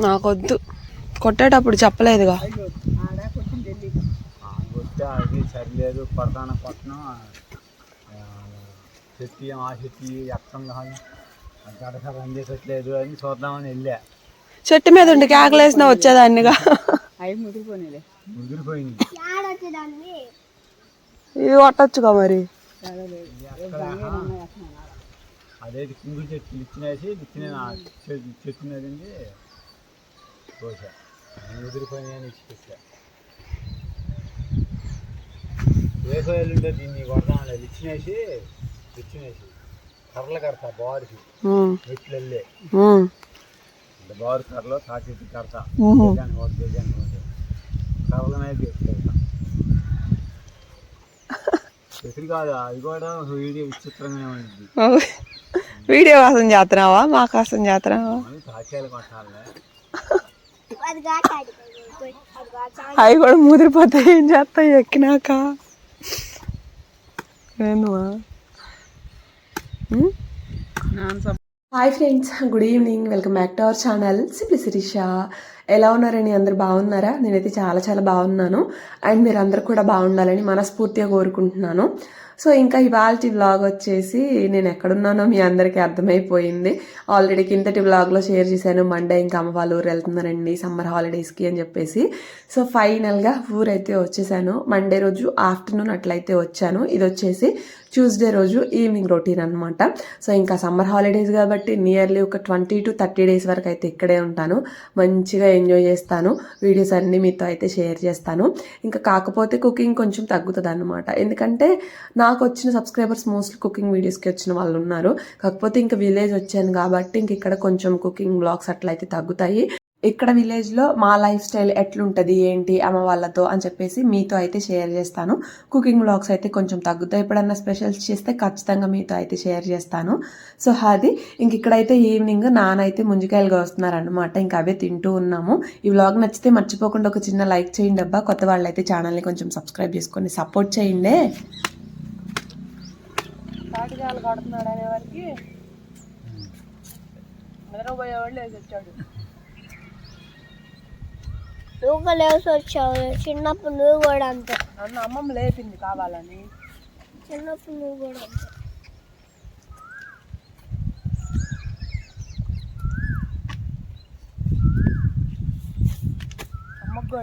నాకొద్దు. కొట్టేటప్పుడు చెప్పలేదుగా. అది సరిలేదు పట్టణం చెట్టి ఆ చెట్టి కాదు. అని చూద్దామని వెళ్ళా. చెట్టు మీద ఉండి కేకలేసినా వచ్చేదాన్నిగా. అవి ముదిరిపోయింది. ఇవి కొట్టచ్చుగా మరి. అదే కుంగు చెట్టు ఇచ్చినేసి ఇచ్చిన చెట్టు ఉంది కోసా ముదిరిపోయినాయని ఇచ్చిపెట్టా? ఉంటే దీన్ని కొడదాం ఇచ్చినేసి ఇచ్చినేసి కర్రలు కడతా బారుకి. మెట్లు వెళ్ళే. బారు కర్రలో తాకెత్తి కడతా. గజానికి ఒకటి గజానికి ఒకటి. కర్రల మీద తీసుకెళ్తా ఎదురు కాదు అది కూడా వీడియో విచిత్రంగానే ఉంటుంది ఓ, వీడియో కోసం చేస్తున్నావా? మా కోసం చేస్తున్నావా? తాకేలు కొట్టాలి. అవి కూడా ముదిరిపోతాయి ఏం చేస్తాయి? ఎక్కినాక. Hi friends good evening. Welcome back to our channel. Sipli Sirisha. ఎలా ఉన్నారని అందరు బాగున్నారా? నేనైతే చాలా చాలా బాగున్నాను. అండ్ మీరు అందరు కూడా బాగుండాలని మనస్ఫూర్తిగా కోరుకుంటున్నాను. సో ఇంకా ఇవాళ వ్లాగ్ వచ్చేసి నేను ఎక్కడున్నానో మీ అందరికీ అర్థమైపోయింది. ఆల్రెడీ కిందటి వ్లాగ్లో షేర్ చేశాను మండే ఇంకా అమ్మ వాళ్ళ ఊరు వెళ్తున్నారండి సమ్మర్ హాలిడేస్కి అని చెప్పేసి. సో ఫైనల్గా ఊరైతే వచ్చేసాను. మండే రోజు ఆఫ్టర్నూన్ అట్లయితే వచ్చాను. ఇది వచ్చేసి ట్యూస్డే రోజు ఈవినింగ్ రొటీన్ అనమాట సో ఇంకా సమ్మర్ హాలిడేస్ కాబట్టి నియర్లీ ఒక ట్వంటీ టు థర్టీ డేస్ వరకు అయితే ఇక్కడే ఉంటాను. మంచిగా ఎంజాయ్ చేస్తాను. వీడియోస్ అన్నీ మీతో అయితే షేర్ చేస్తాను. ఇంకా కాకపోతే కుకింగ్ కొంచెం తగ్గుతుంది అనమాట ఎందుకంటే నా నాకు వచ్చిన సబ్స్క్రైబర్స్ మోస్ట్లీ కుకింగ్ వీడియోస్కి వచ్చిన వాళ్ళు ఉన్నారు. కాకపోతే ఇంకా విలేజ్ వచ్చాను కాబట్టి ఇంక ఇక్కడ కొంచెం కుకింగ్ బ్లాగ్స్ అట్లయితే తగ్గుతాయి. ఇక్కడ విలేజ్లో మా లైఫ్ స్టైల్ ఎట్లుంటుంది ఏంటి అమ్మ వాళ్ళతో అని చెప్పేసి మీతో అయితే షేర్ చేస్తాను. కుకింగ్ బ్లాగ్స్ అయితే కొంచెం తగ్గుతాయి. ఎప్పుడన్నా స్పెషల్స్ చేస్తే ఖచ్చితంగా మీతో అయితే షేర్ చేస్తాను. సో అది ఇంక ఇక్కడైతే ఈవినింగ్ నానైతే ముంజికాయలుగా వస్తున్నారనమాట ఇంకా అవే తింటూ ఉన్నాము. ఈ వ్లాగ్ నచ్చితే మర్చిపోకుండా ఒక చిన్న లైక్ చేయండి అబ్బా. కొత్త వాళ్ళు అయితే ఛానల్ని కొంచెం సబ్స్క్రైబ్ చేసుకొని సపోర్ట్ చేయండి. తాటికాయలు కడుతున్నాడు అనే వారికి నిద్రపోయేవాళ్ళు వేసి వచ్చాడు. నువ్వు లేచి వచ్చావు. చిన్నప్పుడు నువ్వు కూడా అంతే. నన్ను అమ్మమ్మ లేపింది కావాలని. చిన్నప్పుడు నువ్వు కూడా అంతే.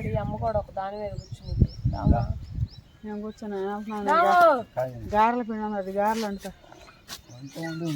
ఈ అమ్మ కూడా ఒక దాని మీద కూర్చుంది. నేను కూర్చొని. గారెల పిండి అన్నది గారెలు అంట. అంత ఉండి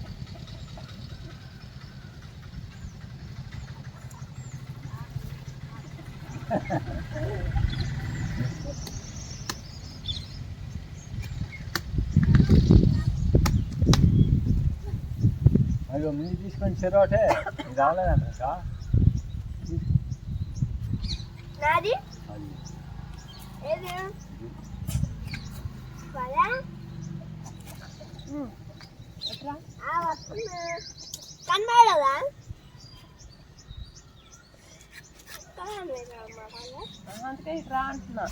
అది ముందు తీసుకొని ఇది పోగొన్నాను పోగొన్నాను నేను ఇచ్చాను ఏయ్ ఏయ్ తినకుండిచ్చిరా. అయ్యో మీరు తీసుకొని చెరోటే ఇది రాలేదంట ఇంకా నాది అది ఏది పదా ఆ వస్తున్నా కనబడదా అందుకే ఇటు రా అంటున్నా.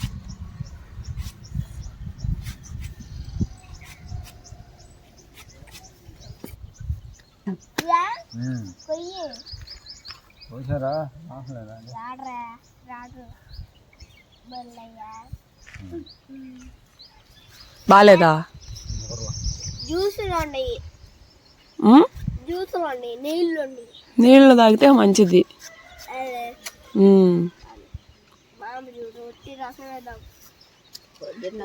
రాడ్రా. రాడు బాగాలేదా జ్యూసులు ఉన్నాయి జ్యూసులు ఉన్నాయి నీళ్ళు నీళ్ళు తాగితే మంచిది. పొద్దున్న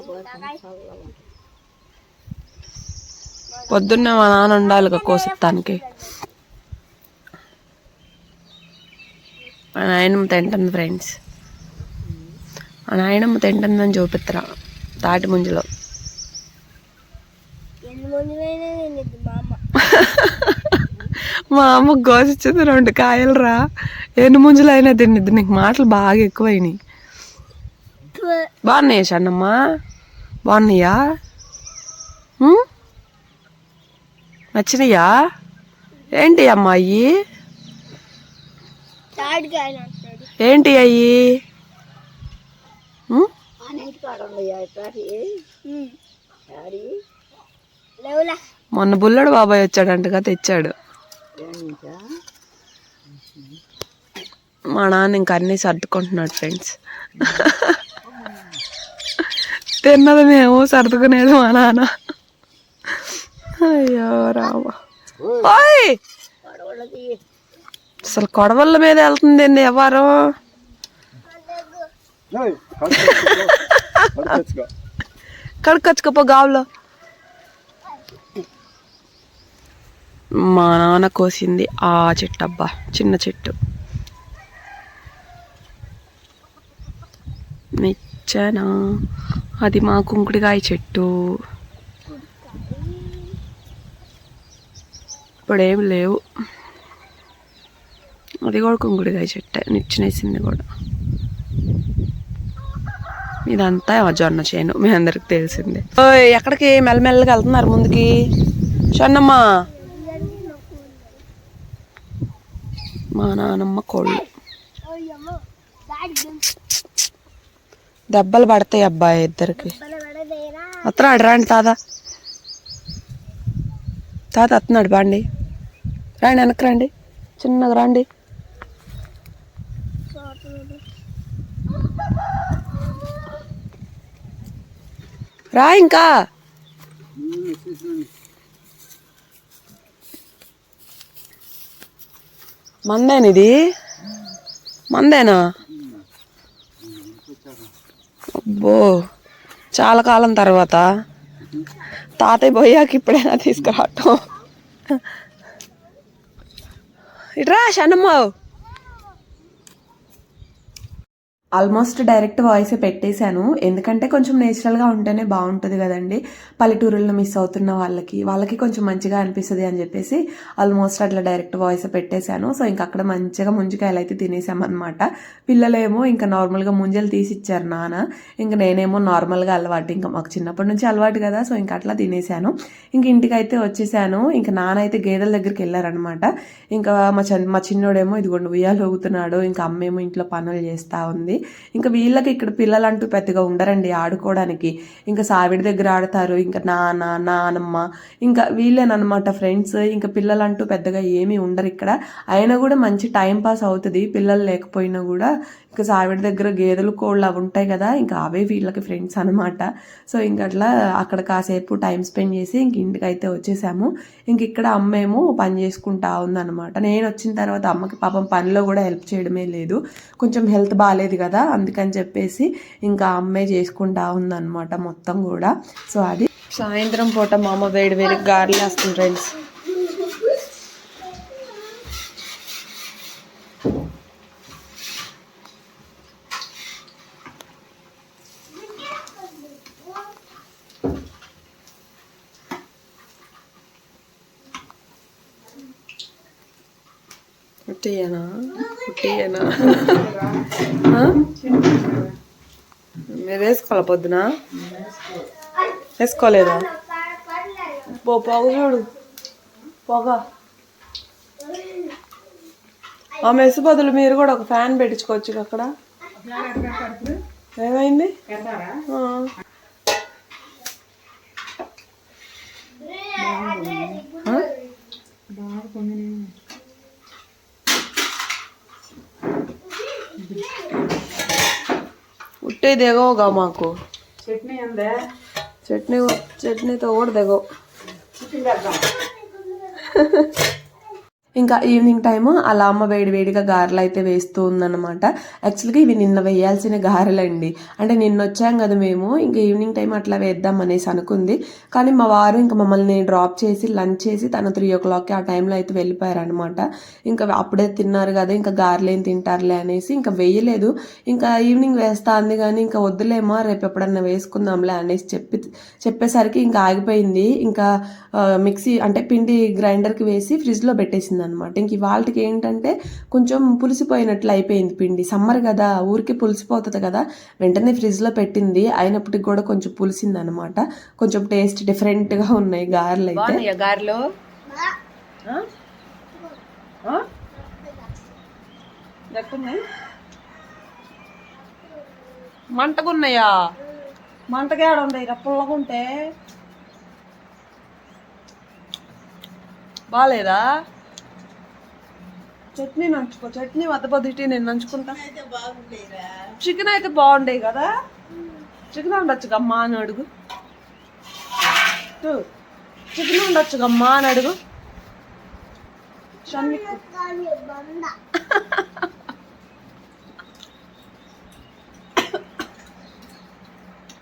పొద్దున్నే మా నాన్న ఉండాలి కోసత్తానికి మా నాయనమ్మ తింటుంది ఫ్రెండ్స్. మా నాయనమ్మ తింటుందని చూపిత్తరా తాటి ముంజలో ఎన్ని మంది అయినా తినేది మా అమ్మ మా అమ్మ గోసిచ్చింది రెండు కాయలు రా. ఎన్ని ముంజలు అయినా తిన్నిద్ది నీకు మాటలు బాగా ఎక్కువైనాయి. బాగున్నాయా షన్నమ్మ? బాగున్నాయా? నచ్చినాయా? ఏంటి తాడికాయలు అంటున్నాడు ఏంటి అయ్యి? మొన్న బుల్లడు బాబాయ్ వచ్చాడంటగా తెచ్చాడు. మా నాన్న ఇంక అన్నీ సర్దుకుంటున్నాడు ఫ్రెండ్స్. తిన్నది మేము సర్దుకునేది మా నాన్న. అయ్యో రామ. ఓయ్! అసలు కొడవళ్ళ మీద వెళ్తుంది అండి ఎవరు. కడుకొచ్చుకోపో గావులో మా నాన్న కోసింది ఆ చెట్టు అబ్బా చిన్న చెట్టు. నిచ్చెనా? అది మా కుంకుడికాయ చెట్టు. ఇప్పుడేం లేవు. అది కూడా కుంకుడికాయ చెట్టే నిచ్చినేసింది కూడా. ఇదంతా జొన్న చేను మీ అందరికి తెలిసిందే. ఎక్కడికి మెల్లమెల్లగా వెళ్తున్నారు ముందుకి? షన్నమ్మ! మా నానమ్మ కోళ్ళు. దెబ్బలు పడతాయి అబ్బాయి ఇద్దరికి. వస్తున్నాడు రాండి తాత. తాత వస్తున్నాడు బాండి. రాండి వెనక్కి రండి. చిన్నగా రండి. రా ఇంకా. మందేనిది? మందేనా? అబ్బో చాలా కాలం తర్వాత. తాతయ్య పోయాక ఇప్పుడైనా తీసుకురావటం. ఇట్రా షన్నమ్మావు ఆల్మోస్ట్ డైరెక్ట్ వాయిస్ పెట్టేశాను. ఎందుకంటే కొంచెం నేచురల్గా ఉంటేనే బాగుంటుంది కదండి. పల్లెటూరుల్లో మిస్ అవుతున్న వాళ్ళకి వాళ్ళకి కొంచెం మంచిగా అనిపిస్తుంది అని చెప్పేసి ఆల్మోస్ట్ అట్లా డైరెక్ట్ వాయిస్ పెట్టేశాను. సో ఇంకా అక్కడ మంచిగా ముంజికాయలు అయితే తినేసామన్నమాట. పిల్లలేమో ఇంకా నార్మల్గా ముంజలు తీసి ఇచ్చారు నాన్న. ఇంకా నేనేమో నార్మల్గా అలవాటు. ఇంకా మాకు చిన్నప్పటి నుంచి అలవాటు కదా సో ఇంకా అట్లా తినేసాను ఇంక ఇంటికి అయితే వచ్చేసాను. ఇంకా నాన్న అయితే గేదెల దగ్గరికి వెళ్ళారనమాట ఇంకా మా చిన్న మా చిన్నోడేమో ఇదిగోండి ఉయ్యాలు ఊగుతున్నాడు. ఇంకా అమ్మేమో ఇంట్లో పనులు చేస్తూ ఉంది. ఇంకా వీళ్ళకి ఇక్కడ పిల్లలు అంటూ పెద్దగా ఉండరండి ఆడుకోవడానికి. ఇంకా సావిడి దగ్గర ఆడతారు ఇంకా నాన్న నానమ్మ ఇంకా వీళ్ళేనమాట ఫ్రెండ్స్ ఇంకా పిల్లలు అంటూ పెద్దగా ఏమీ ఉండరు ఇక్కడ. అయినా కూడా మంచి టైం పాస్ అవుతుంది పిల్లలు లేకపోయినా కూడా. ఇంకా ఆవిడ దగ్గర గేదెలు కోళ్ళు అవి ఉంటాయి కదా ఇంకా అవే వీళ్ళకి ఫ్రెండ్స్ అనమాట సో ఇంక అట్లా అక్కడ కాసేపు టైం స్పెండ్ చేసి ఇంక ఇంటికి అయితే వచ్చేసాము. ఇంక ఇక్కడ అమ్మేమో పని చేసుకుంటా ఉందన్నమాట. నేను వచ్చిన తర్వాత అమ్మకి పాపం పనిలో కూడా హెల్ప్ చేయడమే లేదు. కొంచెం హెల్త్ బాగాలేదు కదా అందుకని చెప్పేసి ఇంకా అమ్మే చేసుకుంటా ఉందన్నమాట మొత్తం కూడా. సో అది. సాయంత్రం పూట మా అమ్మ వేడి వేడి గారెలు వేస్తుంది ఫ్రెండ్స్ పుట్టియనా పుట్టియనా మీరు వేసుకోవాలా పొద్దున వేసుకోలేదా పో పొగ చూడు పొగ ఆ మెస్ బదులు మీరు కూడా ఒక ఫ్యాన్ పెట్టించుకోవచ్చు అక్కడ ఏమైంది ఆ. ఆ? ఉట్టే దిగవుగా మాకు చట్నీ ఉందా చట్నీ చట్నీతో కూడా దిగవు ఇంకా ఈవినింగ్ టైము అలా అమ్మ వేడి వేడిగా గారెలు అయితే వేస్తూ ఉందన్నమాట. యాక్చువల్గా ఇవి నిన్న వేయాల్సిన గారెలండి. అంటే నిన్న వచ్చాం కదా మేము ఇంకా ఈవినింగ్ టైం అట్లా వేద్దాం అనేసి అనుకుంది. కానీ మా వారు ఇంకా మమ్మల్ని డ్రాప్ చేసి లంచ్ చేసి తను త్రీ ఓ క్లాక్కి ఆ టైంలో అయితే వెళ్ళిపోయారనమాట ఇంకా అప్పుడే తిన్నారు కదా ఇంకా గారెలు ఏం తింటారులే అనేసి ఇంకా వేయలేదు. ఇంకా ఈవినింగ్ వేస్తా అంది కానీ ఇంకా వద్దులేమో రేపు ఎప్పుడన్నా వేసుకుందాంలే అనేసి చెప్పి చెప్పేసరికి ఇంకా ఆగిపోయింది. ఇంకా మిక్సీ అంటే పిండి గ్రైండర్కి వేసి ఫ్రిడ్జ్లో పెట్టేసింది అనమాట ఇంక వాళ్ళకి ఏంటంటే కొంచెం పులిసిపోయినట్లు అయిపోయింది పిండి. సమ్మర్ కదా ఊరికి పులిసిపోతుంది కదా. వెంటనే ఫ్రిడ్జ్లో పెట్టింది. అయినప్పటికి కూడా కొంచెం పులిసింది అనమాట కొంచెం టేస్ట్ డిఫరెంట్గా ఉన్నాయి గారెలు? అయితే గారెలు మంటగున్నాయా? మంటగాడ ఉండయి పుల్లగుంటే. బాగాలేదా చట్నీ నంచుకో. చట్నీ వద్ద పొద్దుటి నేను నంచుకుంటా. చికెన్ అయితే బాగుండే కదా? చికెన్ ఉండొచ్చు అమ్మా అని అడుగు. చికెన్ ఉండొచ్చు అమ్మా అని అడుగు.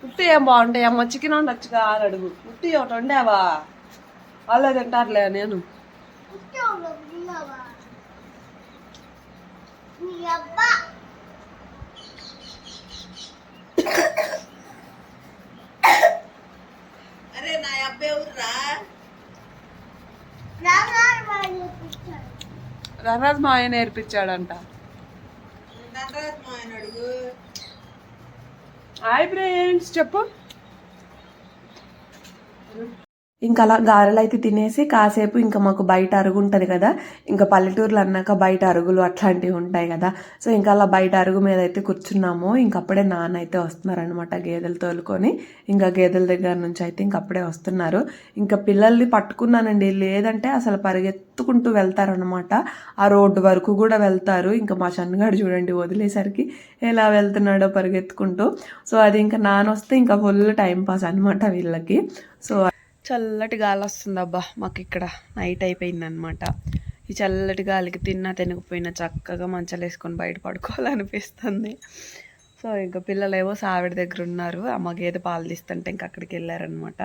ఉత్తి ఏం బాగుంటాయి అమ్మ? చికెన్ ఉండొచ్చుగా అని అడుగు. ఉత్తి ఒకటి వండావా? వాళ్ళే తింటారులే నేను. మీ అబ్బా రాగారు వాళ్ళు చూపించారు. రణరాజ్ మా ఆయన నేర్పించాడంట. హాయ్ ఫ్రెండ్స్ చెప్పు. ఇంకా అలా గారెలు అయితే తినేసి కాసేపు ఇంకా మాకు బయట అరుగు ఉంటుంది కదా ఇంకా పల్లెటూర్లు అన్నాక బయట అరుగులు అట్లాంటివి ఉంటాయి కదా. సో ఇంకా అలా బయట అరుగు మీద అయితే కూర్చున్నాము. ఇంక అప్పుడే నాన్న అయితే వస్తున్నారనమాట గేదెలు తోలుకొని. ఇంకా గేదెల దగ్గర నుంచి అయితే ఇంక అప్పుడే వస్తున్నారు. ఇంకా పిల్లల్ని పట్టుకున్నానండి. లేదంటే అసలు పరిగెత్తుకుంటూ వెళ్తారనమాట ఆ రోడ్డు వరకు కూడా వెళ్తారు. ఇంకా మా చన్నగాడు చూడండి వదిలేసరికి ఎలా వెళ్తున్నాడో పరిగెత్తుకుంటూ. సో అది ఇంకా నాన్న వస్తే ఇంకా ఫుల్ టైం పాస్ అనమాట వీళ్ళకి. సో చల్లటి గాలి వస్తుంది అబ్బా మాకు ఇక్కడ నైట్ అయిపోయింది అనమాట ఈ చల్లటి గాలికి తిన్నా తినకపోయినా చక్కగా మంచాలు వేసుకొని బయట పడుకోవాలనిపిస్తుంది. సో ఇంకా పిల్లలు ఏవో సావిడ దగ్గర ఉన్నారు అమ్మ గేదె పాలు తీస్తుంటే ఇంకా అక్కడికి వెళ్ళారనమాట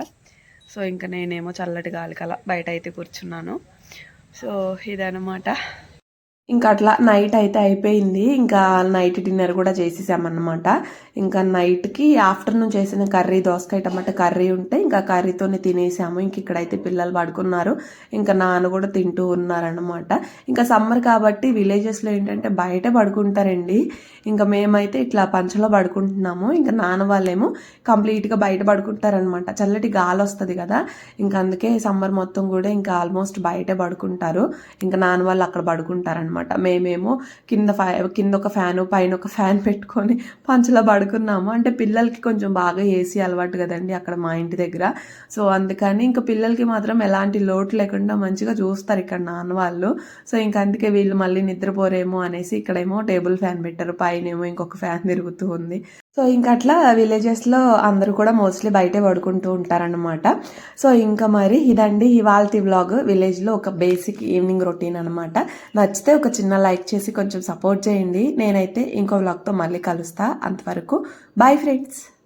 సో ఇంకా నేనేమో చల్లటి గాలికి అలా బయట అయితే కూర్చున్నాను. సో ఇదనమాట ఇంకా అట్లా నైట్ అయితే అయిపోయింది. ఇంకా నైట్ డిన్నర్ కూడా చేసేసామన్నమాట. ఇంకా నైట్కి ఆఫ్టర్నూన్ చేసిన కర్రీ దోసకాయ టమాటా కర్రీ ఉంటే ఇంకా కర్రీతోనే తినేసాము. ఇంక ఇక్కడైతే పిల్లలు పడుకున్నారు. ఇంకా నాన్న కూడా తింటూ ఉన్నారనమాట ఇంకా సమ్మర్ కాబట్టి విలేజెస్లో ఏంటంటే బయట పడుకుంటారండి. ఇంకా మేమైతే ఇట్లా పంచలో పడుకుంటున్నాము. ఇంకా నాన్న వాళ్ళేమో కంప్లీట్గా బయట పడుకుంటారనమాట చల్లటి గాలి వస్తుంది కదా. ఇంకా అందుకే సమ్మర్ మొత్తం కూడా ఇంకా ఆల్మోస్ట్ బయట పడుకుంటారు. ఇంకా నాన్న వాళ్ళు అక్కడ పడుకుంటారనమాట మేమేమో కింద ఫ్యా కింద ఒక ఫ్యాను పైన ఒక ఫ్యాన్ పెట్టుకొని పంచలో పడుకున్నాము. అంటే పిల్లలకి కొంచెం బాగా ఏసీ అలవాటు కదండి అక్కడ మా ఇంటి దగ్గర. సో అందుకని ఇంకా పిల్లలకి మాత్రం ఎలాంటి లోటు లేకుండా మంచిగా చూస్తారు ఇక్కడ నాన్న వాళ్ళు. సో ఇంకా అందుకే వీళ్ళు మళ్ళీ నిద్రపోరేమో అనేసి ఇక్కడేమో టేబుల్ ఫ్యాన్ పెట్టారు. పైన ఏమో ఇంకొక ఫ్యాన్ తిరుగుతూ ఉంది. సో ఇంకా అట్లా విలేజెస్లో అందరూ కూడా మోస్ట్లీ బయటే పడుకుంటూ ఉంటారనమాట సో ఇంకా మరి ఇదండి ఇవాళ వ్లాగ్ విలేజ్లో ఒక బేసిక్ ఈవినింగ్ రొటీన్ అనమాట నచ్చితే ఒక చిన్న లైక్ చేసి కొంచెం సపోర్ట్ చేయండి. నేనైతే ఇంకో వ్లాగ్తో మళ్ళీ కలుస్తా. అంతవరకు బాయ్ ఫ్రెండ్స్